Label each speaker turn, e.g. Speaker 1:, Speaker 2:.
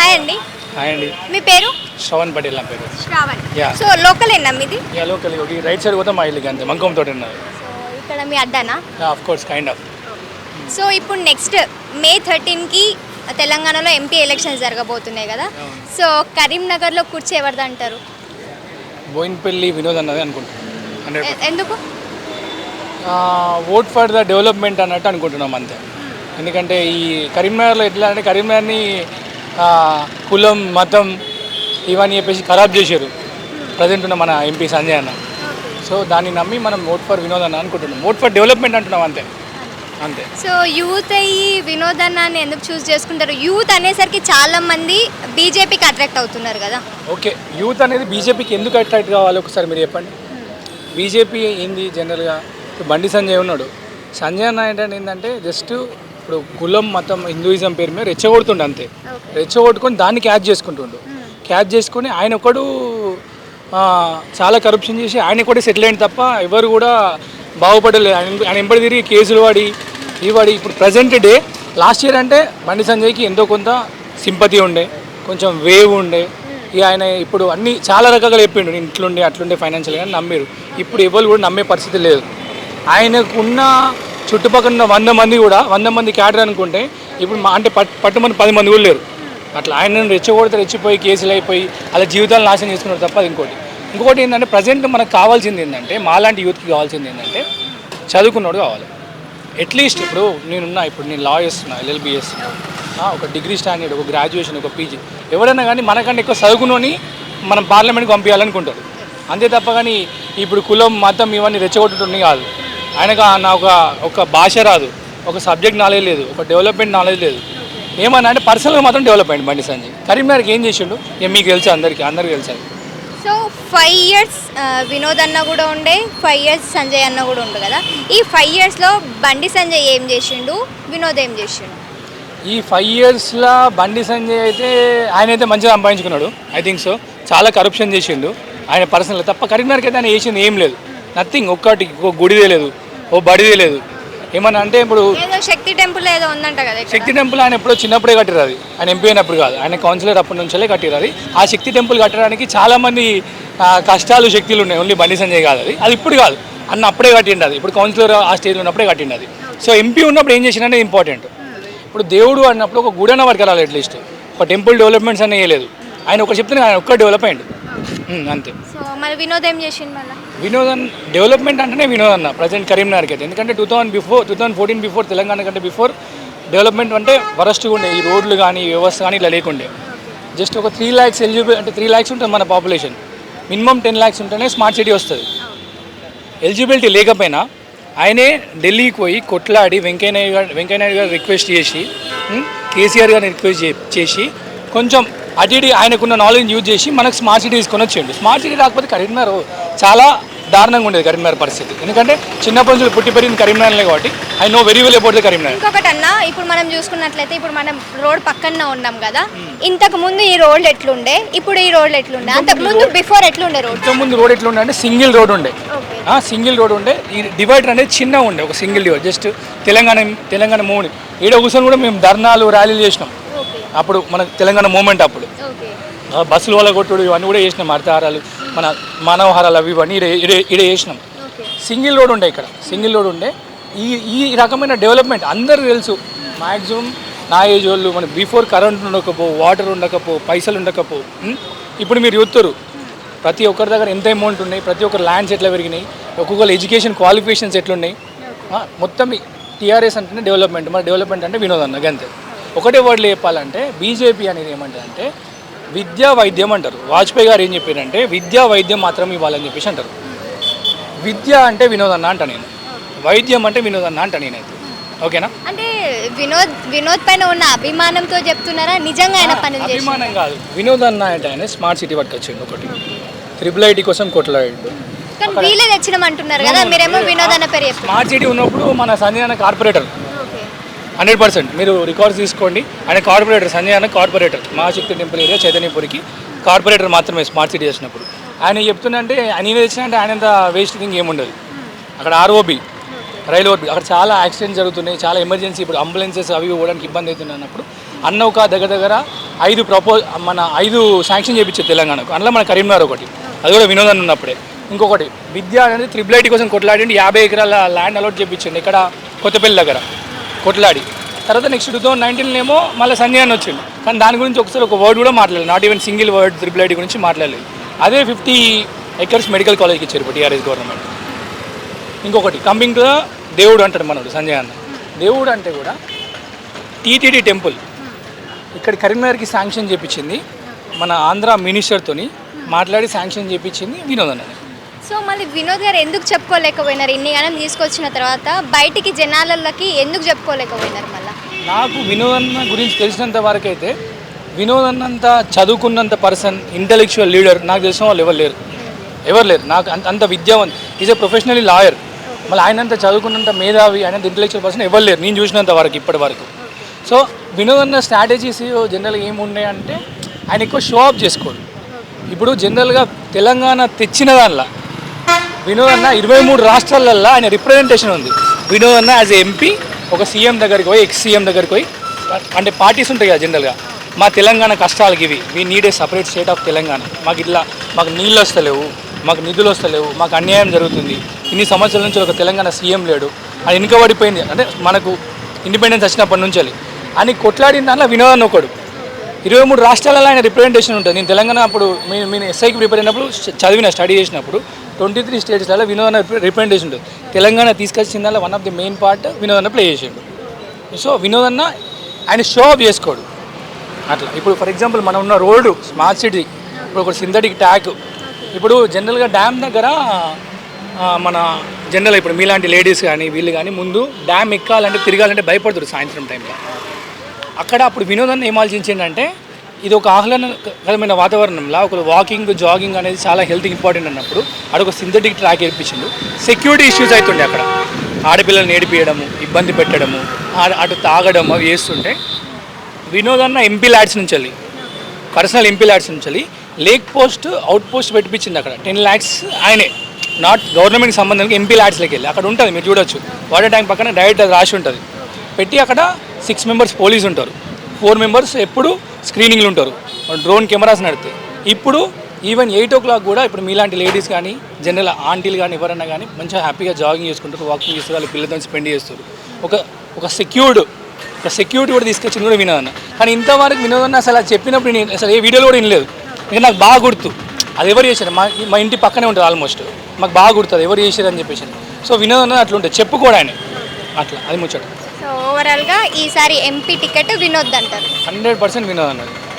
Speaker 1: Hi అండి.
Speaker 2: Hi అండి.
Speaker 1: మీ పేరు?
Speaker 2: శ్రవణ్ పటేల్ నా పేరు.
Speaker 1: శ్రావణ్.
Speaker 2: Yeah.
Speaker 1: సో లోకల్ ఏనా మీది?
Speaker 2: యా లోకల్ ఒకటి రైట్ సైడ్ పోతే మా ఇల్లు అంతే మంకం తోట ఉన్నది.
Speaker 1: సో ఇక్కడ మీ అడ్డానా?
Speaker 2: Of course kind of
Speaker 1: so ఇప్పుడు నెక్స్ట్ మే థర్టీన్కి తెలంగాణలో ఎంపీ ఎలక్షన్స్ జరగబోతున్నాయి కదా. సో కరీంనగర్లో కూర్చి ఎవరిది అంటారు?
Speaker 2: బోయిన్పల్లి వినోద్ అన్నది అనుకుంటున్నాను.
Speaker 1: ఎందుకు?
Speaker 2: ఓట్ ఫర్ ద డెవలప్మెంట్ అన్నట్టు అనుకుంటున్నాం అంతే. ఎందుకంటే ఈ కరీంనగర్లో ఎట్లా అంటే కరీంనగర్ని కులం మతం ఇవన్నీ చెప్పేసి ఖరాబ్ చేశారు. ప్రజెంట్ ఉన్న మన ఎంపీ సంజయ్ అన్న. సో దాన్ని నమ్మి మనం ఓట్ ఫర్ వినోద్ అన్న అనుకుంటున్నాం. ఓట్ ఫర్ డెవలప్మెంట్ అంటున్నాం అంతే. అంతే.
Speaker 1: సో యూత్ అయ్యి వినోదన్నాన్ని ఎందుకు చూస్ చేసుకుంటారు? యూత్ అనేసరికి చాలా మంది బీజేపీకి అట్రాక్ట్ అవుతున్నారు కదా.
Speaker 2: ఓకే. యూత్ అనేది బీజేపీకి ఎందుకు అట్రాక్ట్ కావాలి ఒకసారి మీరు చెప్పండి. బీజేపీ ఏంది జనరల్గా? బండి సంజయ్ ఉన్నాడు. సంజయ్ అన్న ఏంటంటే ఏంటంటే జస్ట్ ఇప్పుడు కులం మతం హిందూయిజం పేరు మీద రెచ్చగొడుతుండే అంతే. రెచ్చగొట్టుకొని దాన్ని క్యాచ్ చేసుకుంటుండు. క్యాచ్ చేసుకొని ఆయన ఒకడు చాలా కరప్షన్ చేసి ఆయన కూడా సెటిల్ అయింది తప్ప ఎవరు కూడా బాగుపడలేదు. ఆయన ఆయన ఎంబడి తిరిగి కేసులు వాడి ఈ వాడి ఇప్పుడు ప్రజెంట్ డే లాస్ట్ ఇయర్ అంటే బండి సంజయ్కి ఎంతో కొంత సింపతి ఉండే కొంచెం వేవ్ ఉండే. ఇక ఆయన ఇప్పుడు అన్ని చాలా రకాలుగా చెప్పిండు నేను ఇట్లుండే అట్లుండే ఫైనాన్షియల్గా నమ్మిరు. ఇప్పుడు ఎవరు కూడా నమ్మే పరిస్థితి లేదు. ఆయనకున్న చుట్టుపక్కల ఉన్న వంద మంది కూడా వంద మంది క్యాడర్ అనుకుంటే ఇప్పుడు మా అంటే పట్టు మంది పది మంది కూడా లేరు. అట్లా ఆయన రెచ్చగొడితే రెచ్చిపోయి కేసులు అయిపోయి అలా జీవితాలు నాశనం చేసుకున్నారు తప్ప అది ఇంకోటి. ఇంకోటి ఏంటంటే ప్రజెంట్ మనకు కావాల్సింది ఏంటంటే మాలాంటి యూత్కి కావాల్సింది ఏంటంటే చదువుకున్నాడు కావాలి. అట్లీస్ట్ ఇప్పుడు నేనున్నా ఇప్పుడు నేను లా చేస్తున్నా ఎల్ఎల్బి చేస్తున్నా. ఒక డిగ్రీ స్టాండర్డ్ ఒక గ్రాడ్యుయేషన్ ఒక పీజీ ఎవరైనా కానీ మనకంటే ఎక్కువ చదువుకుని మనం పార్లమెంట్కి పంపించాలనుకుంటారు. అంతే తప్ప కానీ ఇప్పుడు కులం మతం ఇవన్నీ రెచ్చగొట్టుతుంది కాదు. ఆయనకు నా ఒక ఒక భాష రాదు. ఒక సబ్జెక్ట్ నాలెడ్జ్ లేదు. ఒక డెవలప్మెంట్ నాలెడ్జ్ లేదు. ఏమన్నా అంటే పర్సనల్గా మాత్రం డెవలప్ అయ్యింది బండి సంజయ్. కరీంనగర్కి ఏం చేసిండు? మీకు తెలుసు అందరికీ అందరికీ తెలుసు.
Speaker 1: సో ఫైవ్ ఇయర్స్ వినోద్ అన్న కూడా ఉండే ఫైవ్ ఇయర్స్ సంజయ్ అన్న కూడా ఉండు కదా. ఈ ఫైవ్ ఇయర్స్లో బండి సంజయ్ ఏం చేసిండు? వినోద్ ఏం చేసిండు?
Speaker 2: ఈ ఫైవ్ ఇయర్స్లో బండి సంజయ్ అయితే ఆయన అయితే మంచిగా సంపాదించుకున్నాడు. ఐ థింక్ సో చాలా కరప్షన్ చేసిండు. ఆయన పర్సనల్ తప్ప కరీంనగర్కి అయితే ఆయన చేసింది ఏం లేదు. నథింగ్ ఒక్కటి గుడిదే లేదు. ఓ బడిదే లేదు. ఏమన్నా అంటే ఇప్పుడు
Speaker 1: ఏదో శక్తి టెంపుల్ ఏదో ఉందంట కదా ఇక్కడ.
Speaker 2: శక్తి టెంపుల్ ఆయన ఎప్పుడో చిన్నప్పుడే కట్టిరు అది. ఆయన ఎంపీ అయినప్పుడు కాదు. ఆయన కౌన్సిలర్ అప్పటి నుంచే కట్టిరు అది. ఆ శక్తి టెంపుల్ కట్టడానికి చాలా మంది ఆ, కష్టాలు శక్తులు ఉన్నాయి. ఓన్లీ బండి సంజయ్ కాదు అది. అది ఇప్పుడు కాదు. అన్న అప్పుడే కట్టిండు అది. ఇప్పుడు కౌన్సిలర్ ఆ స్టేజ్లో ఉన్నప్పుడే కట్టిండు అది. సో ఎంపీ ఉన్నప్పుడు ఏం చేసిననే ఇంపార్టెంట్ ఇప్పుడు దేవుడు అన్నప్పుడు ఒక గుడి అన్న వాడికి రాలి అట్లీస్ట్ ఒక టెంపుల్ డెవలప్మెంట్స్ అనే వేయలేదు ఆయన ఒక చెప్తే ఆయన ఒక్క డెవలప్ అయ్యిండు ఉమ్, అంతే.
Speaker 1: సో మరి వినోద్ ఏం చేసిండు మళ్ళీ?
Speaker 2: వినోదన్ డెవలప్మెంట్ అంటేనే వినోద్ అన్న ప్రజెంట్ కరీంనగర్కి అయితే. ఎందుకంటే two thousand before two thousand fourteen before Telangana కంటే బిఫోర్ డెవలప్మెంట్ అంటే వరస్ట్గా ఉండే ఈ రోడ్లు కానీ వ్యవస్థ కానీ ఇలా లేకుండే. జస్ట్ ఒక త్రీ ల్యాక్స్ ఎలిజిబుల్ అంటే త్రీ ల్యాక్స్ ఉంటుంది మన పాపులేషన్ మినిమం టెన్ ల్యాక్స్ ఉంటేనే స్మార్ట్ సిటీ వస్తుంది. ఎలిజిబిలిటీ లేకపోయినా ఆయనే ఢిల్లీకి పోయి కొట్లాడి వెంకయ్యనాయుడు గారు వెంకయ్య నాయుడు గారు రిక్వెస్ట్ చేసి కేసీఆర్ గారిని రిక్వెస్ట్ చే- చేసి కొంచెం అటు ఇటు ఆయనకున్న నాలెడ్జ్ యూజ్ చేసి మనకు స్మార్ట్ సిటీ తీసుకొని వచ్చిండు. స్మార్ట్ సిటీ రాకపోతే కరీంనగర్ చాలా దారుణంగా ఉండేది కరీంనగర్ పరిస్థితి. ఎందుకంటే చిన్నప్పటి నుంచి పుట్టి పెరిగింది కరీంనగర్లే కాబట్టి I know very well about the Karimnagar.
Speaker 1: ఇంకొకటి అన్న ఇప్పుడు మనం చూసుకున్నట్లయితే ఇప్పుడు మనం రోడ్ పక్కన ఉన్నాం కదా ఇంతకు ముందు ఈ రోడ్ ఎట్లుండే? ఇప్పుడు ఈ రోడ్ ఎట్లుండే? అంతకు ముందు బిఫోర్ ఎట్లుండే రోడ్
Speaker 2: ఇంతకుముందు రోడ్ ఎట్లా ఉండే అంటే సింగిల్ రోడ్ ఉండే. సింగిల్ రోడ్ ఉండే. ఈ డివైడర్ అనేది చిన్న ఉండే ఒక single divide just Telangana Telangana మూవ్ని ఈడ కూర్చొని కూడా మేము ధర్నాలు ర్యాలీలు చేసినాం. అప్పుడు మన తెలంగాణ మూమెంట్ అప్పుడు. బస్సుల వల్ల కొట్టుడు ఇవన్నీ కూడా చేసినాం అర్థహారాలు మన మానవహారాలు అవి ఇవన్నీ ఈడ చేసినాం సింగిల్ రోడ్ ఉండే ఇక్కడ. సింగిల్ రోడ్ ఉండే. ఈ ఈ రకమైన డెవలప్మెంట్ అందరూ తెలుసు. మ్యాక్సిమం నా ఏజ్ వాళ్ళు మన బిఫోర్ కరెంట్ ఉండకపో వాటర్ ఉండకపో పైసలు ఉండకపో? ఇప్పుడు మీరు చూస్తారు ప్రతి ఒక్కరి దగ్గర ఎంత అమౌంట్ ఉన్నాయి ప్రతి ఒక్కరు ల్యాండ్స్ ఎట్లా పెరిగినాయి ఒక్కొక్కరు ఎడ్యుకేషన్ క్వాలిఫికేషన్స్ ఎట్లున్నాయి. మొత్తం టీఆర్ఎస్ అంటేనే డెవలప్మెంట్ మరి డెవలప్మెంట్ అంటే వినోద్ అంతే. ఒకటే వర్డ్లో చెప్పాలంటే బీజేపీ అనేది ఏమంటారంటే విద్యా వైద్యం అంటారు. వాజ్పేయి గారు ఏం చెప్పారంటే విద్యా వైద్యం మాత్రం ఇవ్వాలని చెప్పేసి అంటారు. విద్య అంటే వినోదన్న అంట నేను. వైద్యం అంటే వినోదన్న అంట నేనైతే. ఓకేనా?
Speaker 1: అంటే వినోద్ వినోద్ పైన ఉన్న అభిమానంతో చెప్తున్నారా? నిజంగా ఆయన చేసి
Speaker 2: అభిమానం కాదు. వినోదన్న అంటే ఆయన స్మార్ట్ సిటీ పట్టుకొచ్చిండు ఒకటి. త్రిబుల్ ఐటీ కోసం కొట్లాడాడు.
Speaker 1: కానీ వీళ్ళే తెచ్చినాం అంటున్నారు కదా మీరేమో వినోద్ అన్న పేరు
Speaker 2: స్మార్ట్ సిటీ ఉన్నప్పుడు మన సంజయ్ అన్న కార్పొరేటర్. Hundred percent. మీరు రికార్డ్స్ తీసుకోండి. ఆయన కార్పొరేటర్ సంజయ్ అన్న కార్పొరేటర్ మహాశక్తి టెంపుల్ ఏరియా చైతన్యపురికి. కార్పొరేటర్ మాత్రమే స్మార్ట్ సిటీ చేసినప్పుడు. ఆయన చెప్తుందంటే ఆయన ఏం అంటే ఆయన వేస్ట్ థింగ్ ఏముండదు. అక్కడ ఆర్ఓబి రైలు ఓబి అక్కడ చాలా యాక్సిడెంట్స్ జరుగుతున్నాయి. చాలా ఎమర్జెన్సీ ఇప్పుడు అంబులెన్సెస్ అవి ఇవ్వడానికి ఇబ్బంది అవుతుంది అన్నప్పుడు అన్న ఒక దగ్గర దగ్గర ఐదు ప్రపో మన ఐదు శాంక్షన్ చేయించారు తెలంగాణకు. అందులో మన కరీంనగర్ ఒకటి. అది కూడా వినోదం ఉన్నప్పుడే. ఇంకొకటి విద్య అనేది త్రిబుల్ ఐటీ కోసం కొట్లాడి యాభై ఎకరాల ల్యాండ్ అలాట్ చేయించండి ఇక్కడ కొత్తపల్లి దగ్గర. కొట్లాడి. తర్వాత నెక్స్ట్ టూ థౌసండ్ నైన్టీన్ ఏమో మళ్ళీ సంజయ్ అని వచ్చింది కానీ దాని గురించి ఒకసారి ఒక వర్డ్ కూడా మాట్లాడలేదు. Not even single word triple IT గురించి మాట్లాడలేదు. అదే ఫిఫ్టీ ఎకర్స్ మెడికల్ కాలేజ్కి ఇచ్చారు టీఆర్ఎస్ గవర్నమెంట్ ఇంకొకటి కమింగ్ టు దేవుడు అంటాడు మనోడు సంజయ్ అన్న. దేవుడు అంటే కూడా టీటీడీ టెంపుల్ ఇక్కడ కరీంనగర్కి శాంక్షన్ చేయించింది మన ఆంధ్ర మినిస్టర్తోని మాట్లాడి శాంక్షన్ చేయించింది వినోద్
Speaker 1: సో మళ్ళీ వినోద్ గారు ఎందుకు చెప్పుకోలేకపోయినారు? ఇన్ని గానం తీసుకొచ్చిన తర్వాత బయటికి జనాలకి ఎందుకు చెప్పుకోలేకపోయినారు మళ్ళీ?
Speaker 2: నాకు వినోద్ అన్న గురించి తెలిసినంత వరకు అయితే వినోద్ అన్నంత చదువుకున్నంత పర్సన్ ఇంటెలెక్చువల్ లీడర్ నాకు తెలిసిన వాళ్ళు ఎవరు లేరు. ఎవరు లేరు. నాకు అంత అంత విద్యావంత్ ఈజ్ ఏ ప్రొఫెషనలీ లాయర్ మళ్ళీ ఆయనంత చదువుకున్నంత మేధావి ఆయనంత ఇంటెలెక్చువల్ పర్సన్ ఎవరు లేరు. నేను చూసినంత వరకు ఇప్పటి వరకు. సో వినోద్ అన్న స్ట్రాటజీస్ జనరల్గా ఏమున్నాయంటే ఆయన ఎక్కువ షో ఆఫ్ చేసుకోడు. ఇప్పుడు జనరల్గా తెలంగాణ తెచ్చిన దానిలో వినోద్ అన్న ఇరవై మూడు రాష్ట్రాలల్లో ఆయన రిప్రజెంటేషన్ ఉంది. వినోద్ అన్న యాజ్ ఎంపీ ఒక సీఎం దగ్గరికి పోయి ఎక్స్ సీఎం దగ్గరికి పోయి అంటే పార్టీస్ ఉంటాయి కదా జనరల్గా మా తెలంగాణ కష్టాలకి ఇవి. We need a separate state of Telangana. మాకు ఇట్లా మాకు నీళ్ళు వస్తలేవు మాకు నిధులు వస్తలేవు మాకు అన్యాయం జరుగుతుంది. ఇన్ని సంవత్సరాల నుంచి ఒక తెలంగాణ సీఎం లేడు. అది వెనుకబడిపోయింది. అంటే మనకు ఇండిపెండెన్స్ వచ్చినప్పటి నుంచి అని కొట్లాడిన దాంట్లో వినోద్ అన్న ఒకడు. ఇరవై మూడు రాష్ట్రాలలో ఆయన రిప్రజెంటేషన్ ఉంటుంది. నేను తెలంగాణ అప్పుడు మీ- మీ ఎస్ఐకి ప్రిపేర్ అయినప్పుడు చదివిన స్టడీ చేసినప్పుడు ట్వంటీ త్రీ స్టేట్స్లలో వినోదన రిప్రజెంటేషన్ ఉంటుంది. తెలంగాణ తీసుకొచ్చిన దానిలో one of the main part వినోదన play చేసిండు. సో వినోదన ఆయన షో ఆఫ్ చేసుకోడు. అట్లా. ఇప్పుడు ఫర్ ఎగ్జాంపుల్ మనం ఉన్న రోడ్డు స్మార్ట్ సిటీ ఇప్పుడు ఒక సింథటిక్ ట్యాక్ ఇప్పుడు జనరల్గా డ్యామ్ దగ్గర మన జనరల్ ఇప్పుడు మీలాంటి లేడీస్ కానీ వీళ్ళు కానీ ముందు డ్యామ్ ఎక్కాలంటే తిరగాలంటే భయపడుతారు సాయంత్రం టైంలో అక్కడ అప్పుడు వినోదాన్ని ఏం ఆలోచించిందంటే ఇది ఒక ఆహ్లాదకరమైన వాతావరణంలో ఒక వాకింగ్ జాగింగ్ అనేది చాలా హెల్త్ ఇంపార్టెంట్ అన్నప్పుడు అక్కడ ఒక సింథటిక్ ట్రాక్ ఏర్పించిండు. సెక్యూరిటీ ఇష్యూస్ అవుతుండే అక్కడ. ఆడపిల్లల్ని ఏడిపియడము ఇబ్బంది పెట్టడము అటు తాగడం అవి చేస్తుంటే వినోదన్న ఎంపీ ల్యాడ్స్ నుంచి వెళ్ళి పర్సనల్ ఎంపీ ల్యాడ్స్ నుంచి వెళ్ళి లేక్ పోస్ట్ అవుట్ పోస్ట్ పెట్టించింది అక్కడ. టెన్ ల్యాక్స్ ఆయనే. నాట్ గవర్నమెంట్కి సంబంధానికి ఎంపీ ల్యాడ్స్లోకి వెళ్ళి. అక్కడ ఉంటుంది మీరు చూడొచ్చు. వాటర్ ట్యాంక్ పక్కన డైరెక్ట్ రాసి ఉంటుంది. పెట్టి అక్కడ సిక్స్ మెంబర్స్ పోలీస్ ఉంటారు. ఫోర్ మెంబర్స్ ఎప్పుడు స్క్రీనింగ్లు ఉంటారు. డ్రోన్ కెమెరాస్ నడితే. ఇప్పుడు ఈవెన్ ఎయిట్ ఓ క్లాక్ కూడా ఇప్పుడు మీలాంటి లేడీస్ కానీ జనరల్ ఆంటీలు కానీ ఎవరైనా కానీ మంచిగా హ్యాపీగా జాగింగ్ చేసుకుంటారు వాకింగ్ చేస్తారు వాళ్ళు పిల్లలతో స్పెండ్ చేస్తారు. ఒక ఒక సెక్యూర్డ్ ఒక సెక్యూరిటీ కూడా తీసుకొచ్చింది కూడా వినోదన్న. కానీ ఇంతవరకు వినోదన్న అసలు అది చెప్పినప్పుడు నేను అసలు ఏ వీడియోలో కూడా వినలేదు. ఇంకా నాకు బాగా గుర్తు. అది ఎవరు చేశారు? మా మా ఇంటి పక్కనే ఉంటుంది ఆల్మోస్ట్. మాకు బాగా గుర్తుంది ఎవరు చేశారు అని చెప్పేసి. సో వినోదన్న అట్లా ఉంటుంది అట్లా అది ముచ్చట.
Speaker 1: ఓవరాల్గా ఈసారి ఎంపీ టికెట్ వినోద్ అంటారు
Speaker 2: హండ్రెడ్ పర్సెంట్ వినోదన్నది